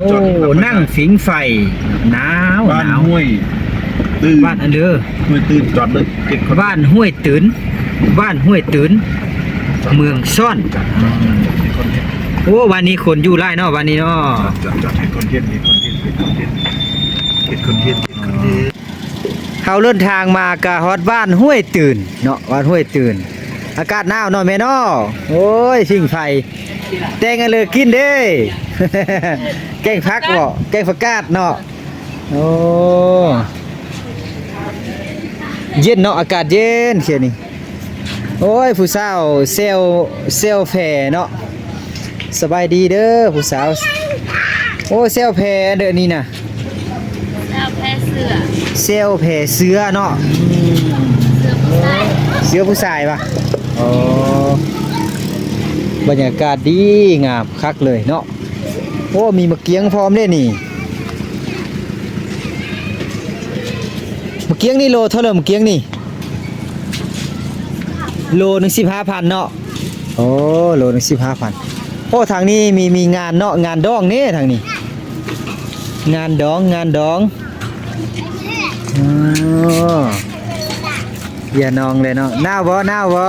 โอ้นั่งฝิงไฟหนาวหบ้านนาวห้วยตื่นบ้านอันเดอร์ห้วยตื่นจอดเลยเจ็ดคนบ้านห้วยตื่นบ้านห้วยตื่นเมืองซ่อนเจ็ดคนเจ็ดโอ้วันนี้คนอยู่ไล่เนาะวันนี้เนาะจอดจอดเจ็ดคนเจ็ดเจ็ดคนเจ็ดเจ็ดคนเจ็ดเจ็ดคนเจ็ดเจ็ดคนเจ็ดเขาเดินทางมากะฮอดบ้านห้วยตื่นเนาะบ้านห้วยตื่น อากาศหนาวเนาะแม่เนาะโอ้ยชิงไฟแตงกันเลยกินเด้ แกงพักบ่แกงผักกาดเนาะโอ้เย็นเนาะอากาศเย็นเขียนี่โอ้ยผู้สาวเซลเซลแพเนาะสบายดีเด้อผู้สาวโอ้เซลแพเด้อนี่น่ะแล้วแพ้เสือเซลแพเสือเนาะเสือผู้ชายเสือผู้ชายปะอ๋อบรรยากาศดีงามคักเลยเนาะโอ้มีมะเกียงพร้อมด้วยนี่มะเกียงนี่โลเท่าไหร่มะเกียงนี่ โลหนึ่งสิบห้าพันเนาะโอ้โลหนึ่งสิบห้าพันโอ้ทางนี้มีมีงานเนาะงานดองนี่ทางนี้ งานดองงานดองอ๋ออย่านองเลยเนาะหน้าวบ่หน้าวบ่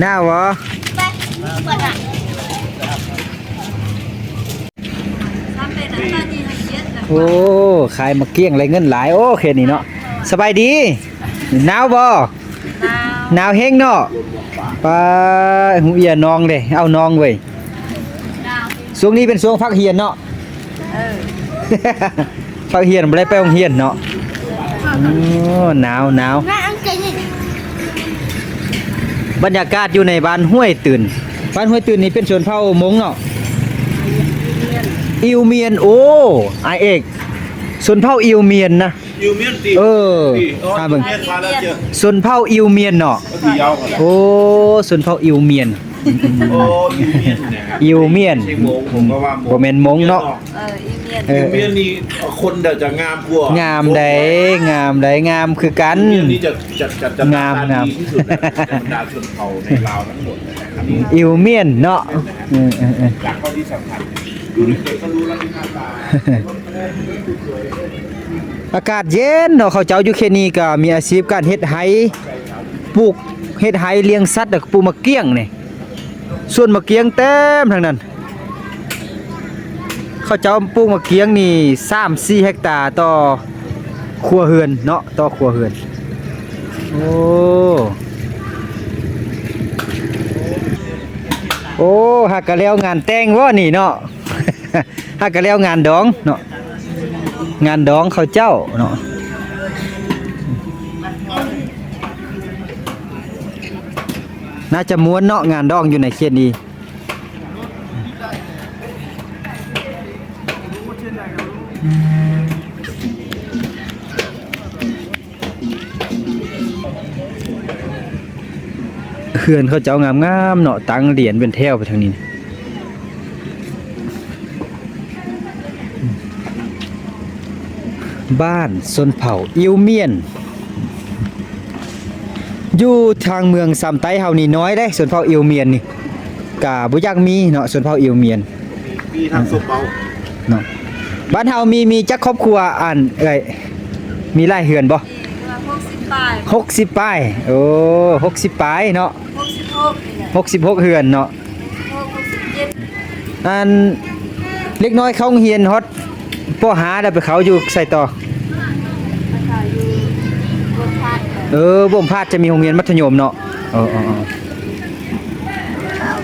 หน้าวบ่ โอ้ขายมาเกี้ยงไรเงินหลาย โอ้เคนี่เนาะสบายดีหนาวบ่หนาวเฮงเนาะปลาหูเอียนองเลยเอานองเว้ยช่วงนี้เป็นช่วงพักเฮียนเนาะพักเฮียนบ่ได้ไปโรงเรียนเนาะโอ้หนาวหนาวบรรยากาศอยู่ในบ้านห้วยตื่นบ้านห้วยตื่นนี่เป็นชนเผ่ามงเนาะ อิวเมียนโอ้ไอายเอกชนเผ่าอิวเมียนนะยูเมียนตีเออโอ้อ่าเบิ่งเมียนมาแล้วเจอชนเผ่าอิวเมียนเนาะก็ตียาวกันโอ้ชนเผ่าอิวเมียน โอ้ยูเมียนเนี่ยอิวเมียน ใช่โมงผมก็ว่าโมบ่แม่นมงเนาะ เอออีเมียนเออยูเมียนนี่คนเดี๋ยวจะงามกว่างงามใดงามใดงามคือกันยูเมียนนี่จะจะจะจะงามตงาม ดีที่สุดนะในบรรดาชนเผ่าในลาวทั้งหมดเลยนะครับนี่อิวเมียนเนาะเออเออเออจากข้อที่สำคัญ อากาศเย็นเนาะเขาเจ้าอยู่แค่นี้ก็มีอาชีพการเฮ็ดไหปลูกเฮ็ดไหเลี้ยงสัตว์แล้วปลูกมะเกี้ยงนี่ส่วนมะเกี้ยงเต็มทั้งนั้น เขาเจ้าปลูกมะเกี้ยงนี่3-4เฮกตาร์ต่อครัวเรือนเนาะต่อครัวเรือนโอ้โอ้หักกะแล้วงานแต่งว่านี่เนาะ หักกะแล้วงานดองเนาะงานดองเขาเจ้าเนาะน่าจะม้วนเนาะงานดองอยู่ในเขตนี้เขื่อนเขาเจ้างามๆเนาะตั้งเหรียญเป็นแถวไปทางนี้ บ้านสนเผ่าอิวเมียน อยู่ทางเมืองซำไต้เฮานี่น้อยได้สนเผ่าอิวเมียนนี่กะบ่อยากมีเนาะสนเผ่าอิวเมียนมีทางสุเปาเนาะบ้านเฮามีมีจักครอบครัวอันเอ้ยมีหลายเฮือนบ่พวกสิบปลาย60ป้ายโอ้60ป้ายเนาะพวกสิบหกนี่แหละ66เฮือนเนาะพวกหกสิบเจ็ดอันเล็กน้อยเขาโรงเรียนฮอดป้อหาได้ไปเขาอยู่ใส่ต่อ นะคะอยู่บนพัด เออบ่มพาดจะมีโรงเรียนมัธยมเนาะเออเออเออ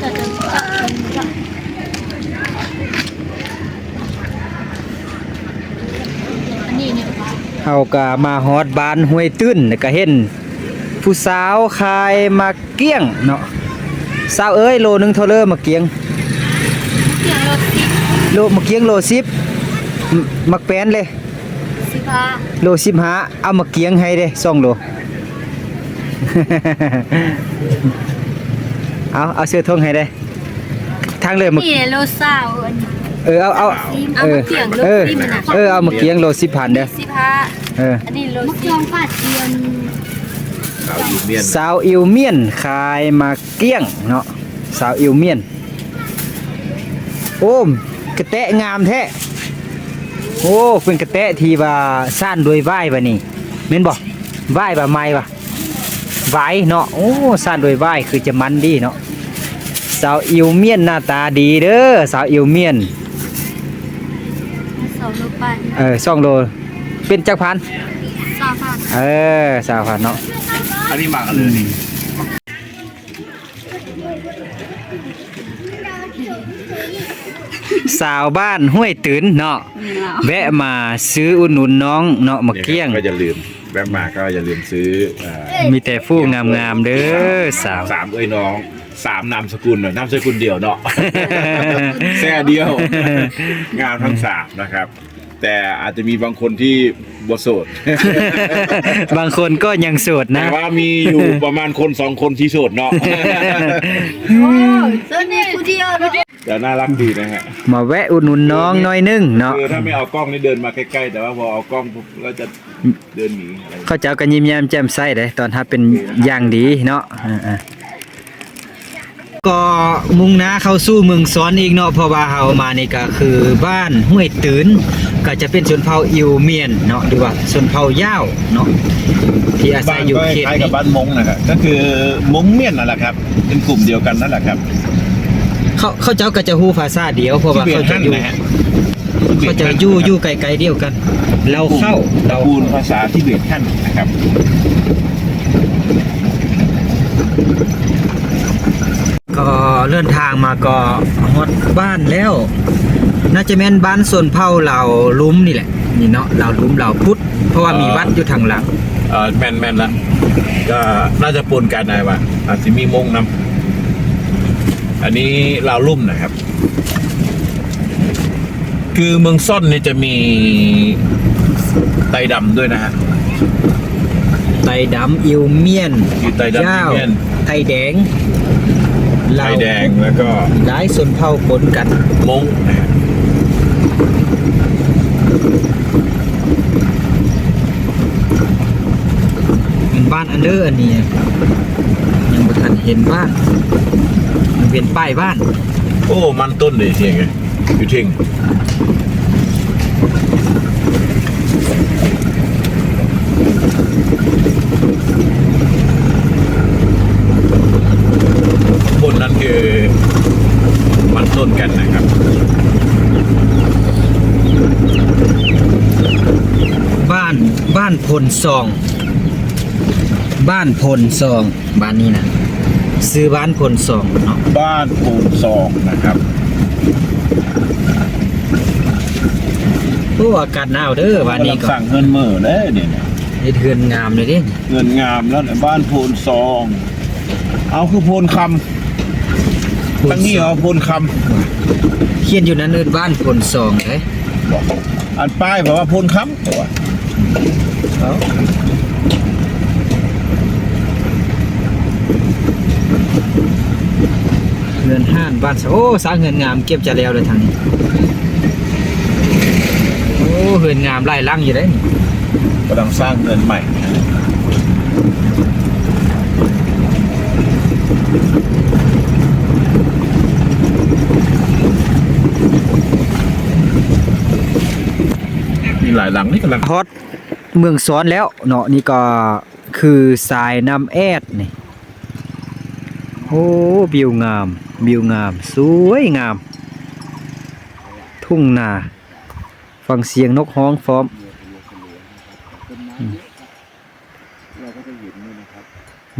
จะจะจะอันนี้เนี่ยเฮาก็มาฮอดบ้านห้วยตื้นแล้วก็เห็น ผู้สาวขายมาเกี้ยงเนาะสาวเอ้ยโลนึงเท่าเลอมาเกี้ยงเสียงรถสิบโลมาเกี้ยงโล10มมักแป้นเลยสิบห้าโล15เอามาเกี้ยงให้เด้2โล เอาเอาเสื้อทงให้ได้ทางเลยมานี่โลซาวอันนี้เออเอาเอาเอาเออมาเกี้ยงโลเออสิบมันน่ะเออเอามาเกี้ยงโล10พันเด้อสิบห้าเอออันนี้โลสิบฟาดเทียนสาวยูเมียนสาวอิวเมียนขายมาเกี้ยงเนาะสาวอิวเมียน โอ้มกระแตะงามแท้โอ้เป็นกระแตะที่ว่าซ่านด้วยว้ายบ่นี่แม่นบ่ว้ายบ่ไม้บ่ หวายเนาะโอ้ซ่านด้วยว้ายคือจะมันดีเนาะสาวอิวเมียนหน้าตาดีเด้อสาวอิวเมียนสองลูกปันเออสองโลเป็นจักพันสามพันเออสาวพันเนาะอันนี้หมากอะไรนี่ สาวบ้านห้วยตื่นเนาะแวะมาซื้ออุดหนุนน้องเนาะมาเกี้ยงก็อย่าลืมแวะมาก็อย่าลืมซื้ออ่ามีแต่ผู้งามๆเด้อสาวสามเอ้ยน้องสามนามสกุลเนอะนามสกุลเดียวเนาะแซ่เดียว งามทั้งสามนะครับ แต่อาจจะมีบางคนที่บโสด บางคนก็ยังโสดแต่นะว่ามีอยู่ประมาณคนสองคนที่โสดเนาะตัวนี้ผู้เดียว เนาะแต่น่ารักดีนะฮะมาแวะอุดหนุนน้องหน้อยนึงเนาะคือถ้าไม่เอากล้องนี่เดินมาใกล้ๆแต่ว่าพอเอากล้องปุ๊บก็จะเดินหนีอะไรเขาเจ้าก็ยิ้มแย้มแจ่มใสเด้ตอนถ้าเป็นอย่างดีเนาะอ่าๆก็มุ่งหน้าเข้าสู่เมืองซ้อนอีกเนาะเพราะว่าเฮามานี่ก็คือบ้านห้วยตื่นก็จะเป็นชนเผ่าอิวเมียนเนาะหรือว่าชนเผ่าย่าวเนาะที่อาศัยอยู่เขตคล้ายๆกันี้บบ้านมงนะครับก็คือมงเมียนนั่นแหละครับ เป็นกลุ่มเดียวกันนั่นแหละครับ เขาเขาเจ้าก็จะฮู้ภาษาเดียวเพราะว่าเขาจะอยู่นะฮะเขาจะอยู่อยู่ไกลๆเดียวกัน เราเข้าตระเรากูลภาษาที่เบียดขั้นนะครับก็เลื่อนทางมาก็ฮอดบ้านแล้ว น่าจะแม่นบ้านส่วนเผ่าเหล่าลุ้มนี่แหละนี่เนาะเหล่าลุ้มเหล่าพุทธเพราะว่ามีวัดอยู่ทางหลังเออแมนแมนละก็น่าจะปนกันนะว่าอาจจะมีมงนำ อันนี้ลาวลุ่มนะครับ คือเมืองซ่อนเนี่ยจะมีไตดำด้วยนะฮะ ไตดำอิวเมียนมีไตดำย่าวเมียน ไทยแดงไทยแดงแล้วก็หลายส่วนเผ่าปนกันมงนะฮะเป็นบ้านอันเดอร์อันนี้ยังบ่ทันเห็นบ้านมัน เป็นป้ายบ้าน โอ้ มันต้นเลยเทียงไงอยู่เทียงบนนั้นคือมันต้นกันนะครับบ้านบ้านพลซอง บ้านพลซอง บ้านนี้นะซื้อบ้านพลซองเนาะ บ้านปูนซองนะครับโอ้อากาศหนาวเด้อบ้านนี้ก็สั่งเงินเมื่อเลยเนี่ยเฮ็ดเฮือนงามเลยเด้เงินงามแล้วเนี่ยบ้านโพนซอง เอาคือโพนคำตั้งนี้เอาโพนคเขียนอยู่นั้นเอิ้นบ้านพลซองเด้ำบอกอันป้ายบอกว่าโพนคำตัวเอา เงินห้านบ้านสะโอ้สร้างเงินงามเก็บจะแล้วเลยทางนี้โอ้เงินงามไล่ลังอยู่ได้นี่กำลังสร้างเงินใหม่มีหลายหลังนี่กำลังฮอตเมืองซ้อนแล้วเนาะนี่ก็คือสายน้ำแอดนี่ โอ้วิวงามวิวงาม สวยงาม ทุ่งนาฟังเสียงนกฮ้องพร้อมอืม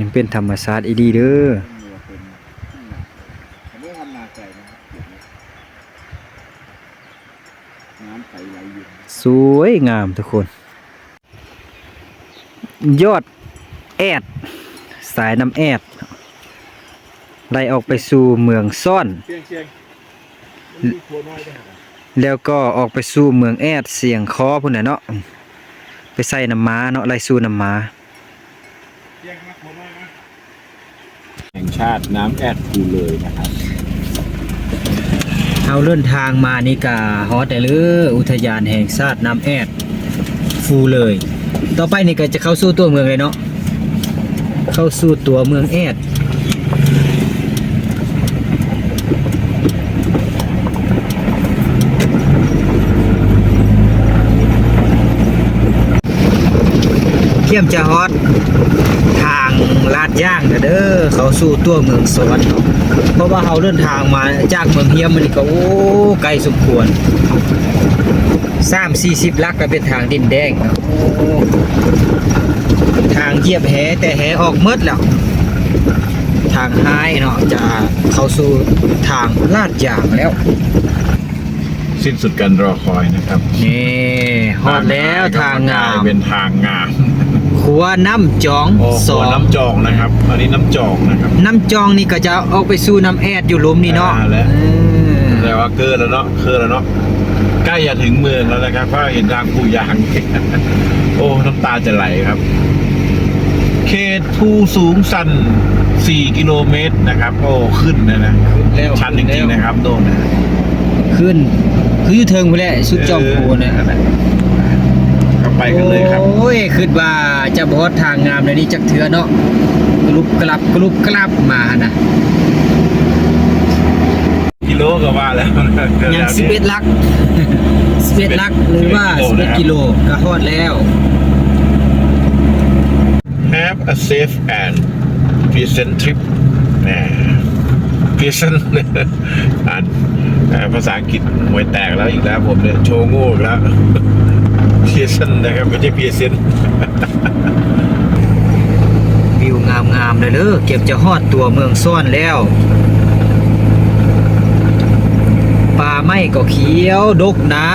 ยังเป็นธรรมชาติอีดีเด้อสวยงามทุกคน ยอดแอด สายน้ำแอด ไล่ออกไปสู่เมืองซ่อนเชียงเชียงแล้วก็ออกไปสู่เมืองแอดเสียงคอพุ่นน่ะเนาะไปใส่น้ำม้าเนาะไล่สู่น้ำม้าแห่งชาติน้ำแอดภูเลยนะครับเอาเดินทางมานี่กาฮอดได้เลยอุทยานแห่งชาติน้ำแอดฟูเลย ต่อไปนี่ก็จะเข้าสู่ตัวเมืองเลยเนาะเข้าสู่ตัวเมืองแอด เยี่ยมจะฮอดทางลาดย่างเด้อเขาสู่ตัวเมืองสวรรค์เนาะเพราะว่าเขาเดินทางมาจากเมืองเฮียมมันนี่ก็โอ้ไกลสมควรสามสี่สิบลักก็เป็นทางดินแดงเนาะโอ้ทางเหยียบแหแต่แหออกเมดแล้ว ทางห้ายเนาะจะเข้าสู่ทางลาดย่างแล้ว สิ้นสุดการรอคอยนะครับ นี่ฮอดแล้วทางงามเป็นทางงาม ขัวน้ำจองโอ้สโหองน้ำจองนะครับ อันนี้น้ำจองนะครับ น้ำจองนี่ก็จะออกไปสู่น้ำแอดอยู่หลุมนี่เนาะอ่าแล้วอืมแต่ว่าเกินแล้วเนาะเกินแล้วเนาะใกล้จะถึงเมืองแล้วนะครับเพราะเห็นทางปูยาง โอ้ น้ำตาจะไหลครับ เขตภูสูงสัน 4 กิโลเมตรนะครับ โอ้ขึ้นนะนะแล้วชันจริงๆนะครับโน่นนะขึ้น คืออยู่เทิงไปแหละสุดจอมพูนะเออก็ ไปกันเลยครับ โอ้ยคิดว่าจะบอดทางงามในนี้จักเถือเนาะกรุบกลับกรุบกลับมานะกิโลก็ว่าแล้วยัง11ลัก11ลักหรือว่า11กิโลก็ฮอดแล้ว Have a safe and pleasant trip แหม pleasant อ่านอ่าภาษาอังกฤษหวยแตกแล้วอีกแล้วผมเนี่ยโชว์โง่อีกแล้ว เพียเซนนะครับไม่ใช่เพียเซนวิวงามๆเลยเด้อเก็บจะฮอดตัวเมืองซ่อนแล้วป่าไม้ก็เขียวดกนะ